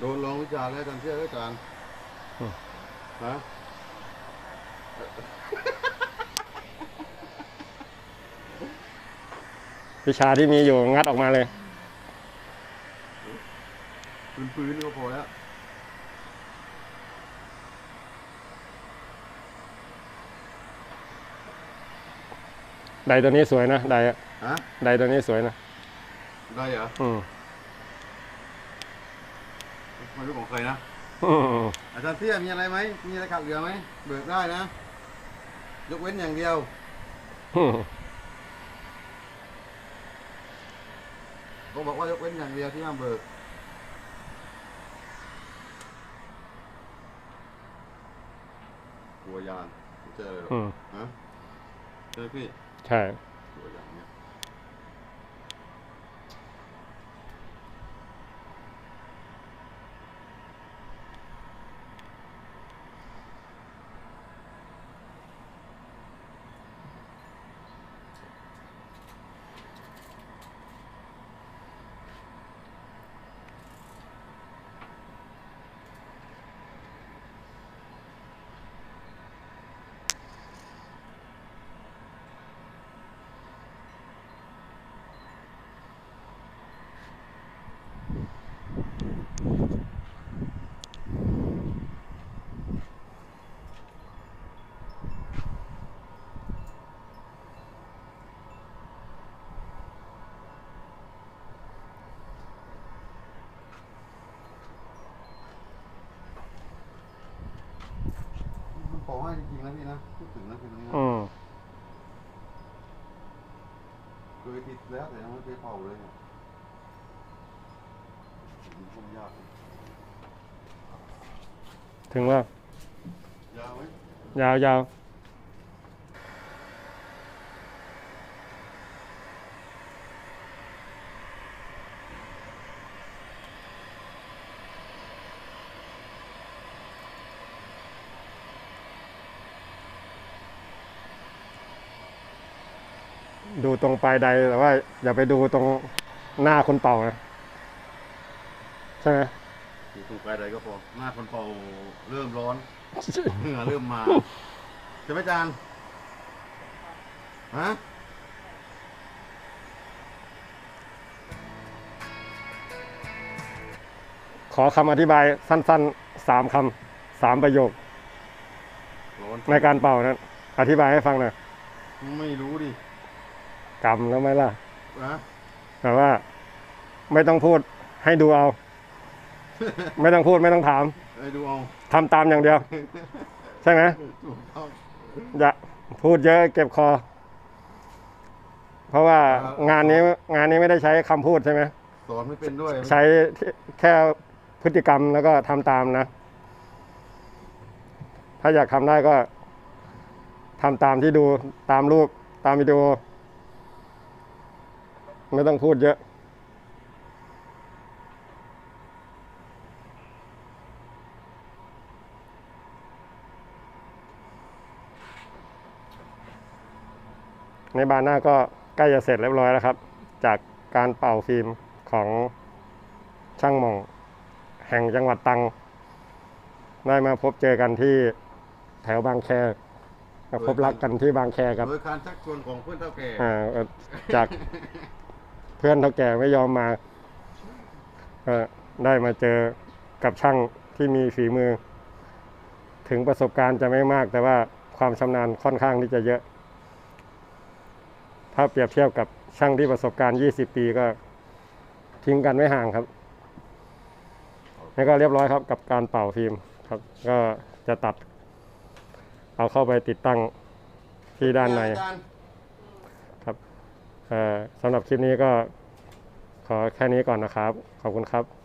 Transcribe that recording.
นลองวิจารณ์แล้วอาจารย์เชื่อไหมอาจารย์อืมฮะวิชาที่มีอยู่งัดออกมาเลยปืนๆก็พอแล้วไดตัวนี้สวยนะไดอะฮะไดตัวนี้สวยนะ ได้เหรออืม ไม่รู้ของใครนะอืมอาจารย์เตี้ยมีอะไรไหม มีอะไรขัดเหลือไหม เบิกได้นะ ยกเว้นอย่างเดียวอืมเขาบอกว่ายกเว้นอย่างเดียวที่ห้ามเบิกกลัวยานไม่เจอเลยหรอกอืมฮะใช่ไหมพี่ ใช่ กลัวยานเนี่ย มันขอให้จริงๆนะพี่นะพูด ถึงนะพี่ตรงนี้นะอืมเคยติดแล้วแต่ยังไม่เคยเป่าเลยเนี่ยมันคงยากถึงว่ายาวไหมยาวยาว ดูตรงปลายใดแต่ว่า อย่าไปดูตรงหน้าคนเป่านะใช่ไหมอยู่ตรงปลายใดก็พอหน้าคนเป่าเริ่มร้อน เหงื่อเริ่มมาใช่ไหมอาจารย์ฮะขอคำอธิบายสั้นๆสามคำสามประโยค ร้อนในการเป่านั้น อธิบายให้ฟังหน่อย ไม่รู้ดิ กำแล้วไหมล่ะนะแต่ว่า ไม่ต้องพูดให้ดูเอา ไม่ต้องพูดไม่ต้องถามไอ้ดูเอาทำตามอย่างเดียว ใช่ไหมถูกต้องอย่าพูดเยอะเก็บคอ เพราะว่างานนี้งานนี้ไม่ได้ใช้คำพูดใช่ไหมสอนไม่เป็นด้วยใช้แค่พฤติกรรมแล้วก็ทำตามนะ ถ้าอยากทำได้ก็ทำตามที่ดูตามรูปตามวิดีโอ ไม่ต้องพูดเยอะ ในบานหน้าก็ใกล้จะเสร็จเรียบร้อยแล้วครับ จากการเป่าฟิล์มของช่างหม่อง แห่งจังหวัดตรังได้มาพบเจอกันที่แถวบางแคมาพบรักกันที่บางแคครับโดยการชักชวนของเพื่อนเท่าแก่อ่าเอ่อจาก เพื่อนเท่าแก่ไม่ยอมมาก็ได้มาเจอกับช่างที่มีฝีมือ ถึงประสบการณ์จะไม่มาก แต่ว่าความชำนาญค่อนข้างที่จะเยอะ ถ้าเปรียบเทียบกับช่างที่ประสบการณ์ 20 ปีก็ทิ้งกันไม่ห่างครับนี่ก็เรียบร้อยครับกับการเป่าฟิล์มครับ ก็จะตัด เอาเข้าไปติดตั้งที่ด้านใน อาจารย์ เอ่อ สำหรับคลิปนี้ก็ขอแค่นี้ก่อนนะครับ ขอบคุณครับ